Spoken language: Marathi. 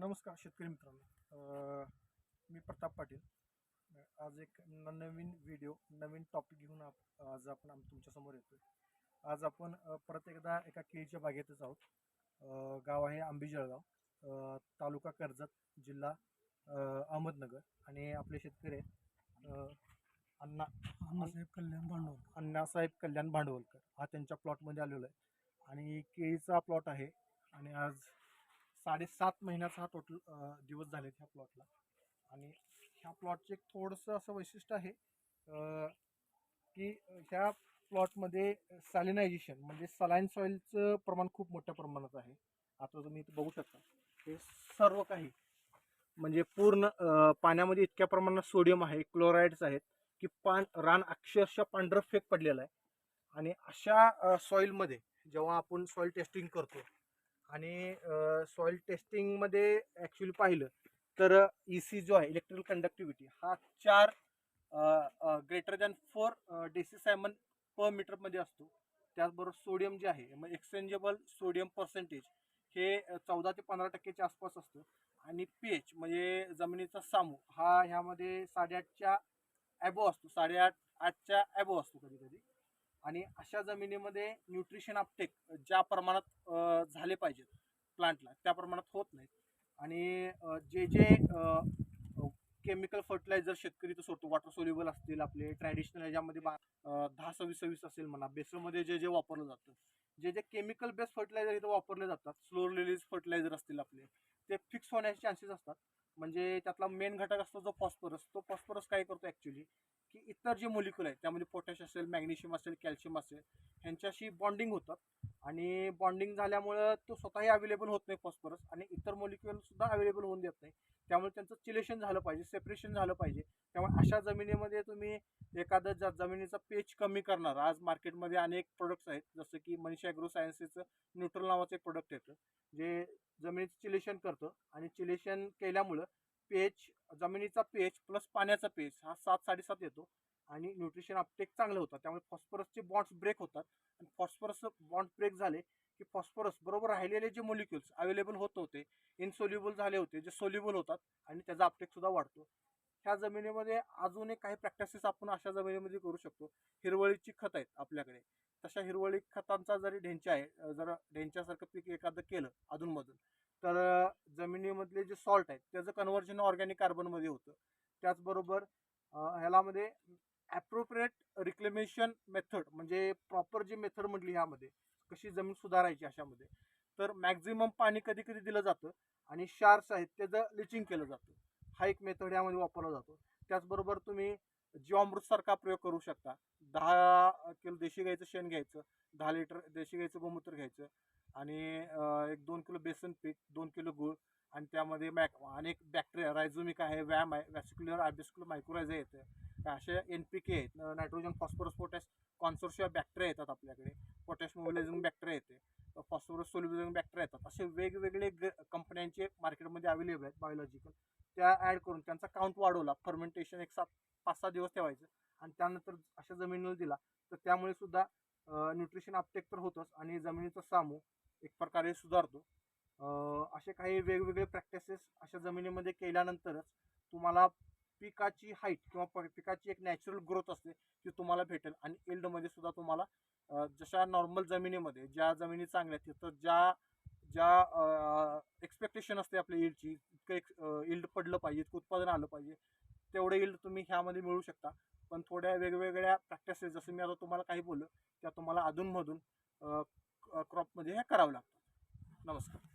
नमस्कार शेतकरी मित्रांनो. मी प्रताप पाटील. आज एक नवीन व्हिडिओ नवीन टॉपिक घेऊन आप आज आपण आम तुमच्यासमोर येतोय. आज आपण परत एकदा एका केळीच्या बागेतच आहोत. गाव आहे आंबी जळगाव. तालुका कर्जत जिल्हा अहमदनगर आणि आपले शेतकरी अण्णा. अण्णासाहेब कल्याण भांडवल अण्णासाहेब कल्याण भांडवलकर. हा त्यांच्या प्लॉटमध्ये आलेलो आहे. आणि केळीचा प्लॉट आहे. आणि आज साडेसात महिन्याचा हा टोटल दिवस झालेत ह्या प्लॉटला आणि ह्या प्लॉटचे एक थोडंसं असं वैशिष्ट्य आहे की ह्या प्लॉटमध्ये सॅलिनायझेशन म्हणजे सलाईन सॉईलचं प्रमाण खूप मोठ्या प्रमाणात आहे. आता तुम्ही इथं बघू शकता हे सर्व काही म्हणजे पूर्ण पाण्यामध्ये इतक्या प्रमाणात सोडियम आहे क्लोराईड्स आहेत की पान रान अक्षरशः पांढरं फेक पडलेलं आहे. आणि अशा सॉईलमध्ये जेव्हा आपण सॉईल टेस्टिंग करतो आणि सॉईल टेस्टिंगमध्ये ॲक्च्युली पाहिलं तर ई सी जो आहे इलेक्ट्रिकल कंडक्टिव्हिटी हा चार greater than four decisiemens per मीटरमध्ये असतो. त्याचबरोबर सोडियम जे आहे मग एक्सचेंजेबल सोडियम पर्सेंटेज हे चौदा ते पंधरा टक्क्याच्या आसपास असतं. आणि पी एच म्हणजे जमिनीचा सामू हा ह्यामध्ये साडेआठच्या ॲबो असतो साडेआठ आठच्या ॲबो असतो कधी कधी. आणि अशा जमिनीमध्ये न्यूट्रिशन अपटेक ज्या प्रमाणात अ, झाले पाहिजेत प्लांटला. त्या प्रमाणात होत नाहीत. आणि जे जे केमिकल फर्टिलायझर शेतकरी तो सोडतो वॉटर सोल्युबल असतील आपले ट्रॅडिशनल ह्याच्यामध्ये बा दहा सव्वीस सव्वीस असेल म्हणा बेसमध्ये जे जे वापरलं जातं जे जे केमिकल बेस्ड फर्टिलायझर इथं वापरले जातात स्लो रिलीज फर्टिलायझर असतील आपले ते फिक्स होण्याचे चान्सेस असतात. म्हणजे त्यातला मेन घटक असतो जो फॉस्फरस. तो फॉस्फरस काय करतो ॲक्च्युली की इतर जे मोलिक्युल आहेत त्यामध्ये पोटॅश असेल मॅग्नेशियम असेल कॅल्शियम असेल ह्यांच्याशी बॉन्डिंग होतात आणि बॉन्डिंग झाल्यामुळं तो स्वतःही अवेलेबल होत नाही फॉस्फरस आणि इतर मोलिक्युलसुद्धा अवेलेबल होऊन देत नाही. त्यामुळे त्यांचं चिलेशन झालं पाहिजे सेपरेशन झालं पाहिजे. त्यामुळे अशा जमिनीमध्ये तुम्ही एखादं ज्या जमिनीचा पेच कमी करणार आज मार्केटमध्ये अनेक प्रोडक्ट्स आहेत जसं की मनीषा ॲग्रो सायन्सेसचं न्यूट्रल नावाचं एक प्रोडक्ट येतं जे जमिनीचं चिलेशन करतं आणि चिलेशन केल्यामुळं पीएच जमिनीचा पीएच प्लस पाण्याचा पीएच हा सात साडेसात येतो. आणि न्यूट्रिशन अपटेक चांगलं होतं त्यामुळे फॉस्फरसचे बॉन्ड्स ब्रेक होतात. आणि फॉस्फरस बॉन्ड ब्रेक झाले की फॉस्फरस बरोबर राहिलेले जे मोलिक्युल्स अवेलेबल होत होते इनसोल्युबल झाले होते जे सोल्युबल होतात आणि त्याचा अपटेक सुद्धा वाढतो. ह्या जमिनीमध्ये अजून एक काही प्रॅक्टिसेस आपण अशा जमिनीमध्ये करू शकतो. हिरवळीची खत आहेत आपल्याकडे. तशा हिरवळी खतांचा जरी ढेंचा आहे जर ढेंच्यासारखं पीक एखादं केलं अधूनमधून तर जमिनीमधले जे सॉल्ट आहेत त्याचं कन्व्हर्जन ऑर्गॅनिक कार्बनमध्ये होतं. त्याचबरोबर ह्यालामध्ये ॲप्रोप्रिएट रिक्लेमेशन मेथड म्हणजे प्रॉपर जी मेथड म्हटली ह्यामध्ये कशी जमीन सुधारायची अशामध्ये. तर मॅक्झिमम पाणी कधी कधी दिलं जातं आणि शार्स आहेत त्याचं लिचिंग केलं जातं. हा एक मेथड यामध्ये वापरला जातो. त्याचबरोबर तुम्ही जीवामृतसारखा प्रयोग करू शकता. दहा किलो देशी गाईचं शेण घ्यायचं दहा लिटर देशी गाईचं गोमूत्र घ्यायचं आणि एक दोन किलो बेसन पीठ दोन किलो गूळ आणि त्यामध्ये मॅक अनेक बॅक्टेरिया रायझोमिक आहे व्यायाम आहे वॅसिक्युलर आयबेस्क्युलर मायक्रोरायझ आहेत असे एन पी के आहेत nitrogen phosphorus potash consortia bacteria येतात आपल्याकडे पोटॅश मोबिलायझिंग बॅक्टेरिया येते फॉस्फरस सोल्युबिलिंग बॅक्टेरिया येतात असे वेगवेगळे ग कंपन्यांचे मार्केटमध्ये अवेलेबल आहेत बायोलॉजिकल त्या ॲड करून त्यांचा काउंट वाढवला फर्मेंटेशन एक सात पाच सहा दिवस ठेवायचं आणि त्यानंतर अशा जमिनीला दिला तर त्यामुळे सुद्धा न्यूट्रिशन अपटेक तर होतंच आणि जमिनीचा सामू एक प्रकारे सुधारतो. असे काही वेगवेगळे प्रॅक्टिसेस अशा जमिनीमध्ये केल्यानंतरच तुम्हाला पिकाची हाईट किंवा प- पिकाची एक नॅचरल ग्रोथ असते ती तुम्हाला भेटेल. आणि इल्डमध्ये सुद्धा तुम्हाला जशा नॉर्मल जमिनीमध्ये ज्या जमिनी चांगल्या आहेत तिथं ज्या ज्या एक्सपेक्टेशन असते आपल्या इल्डची इतकं एक इल्ड पडलं पाहिजे इतकं उत्पादन आलं पाहिजे तेवढं इल्ड तुम्ही ह्यामध्ये मिळू शकता. पण थोड्या वेगवेगळ्या प्रॅक्टिसेस जसं मी आता तुम्हाला काही बोललो त्या तुम्हाला अधूनमधून क्रॉपमध्ये हे करावं लागतं. नमस्कार.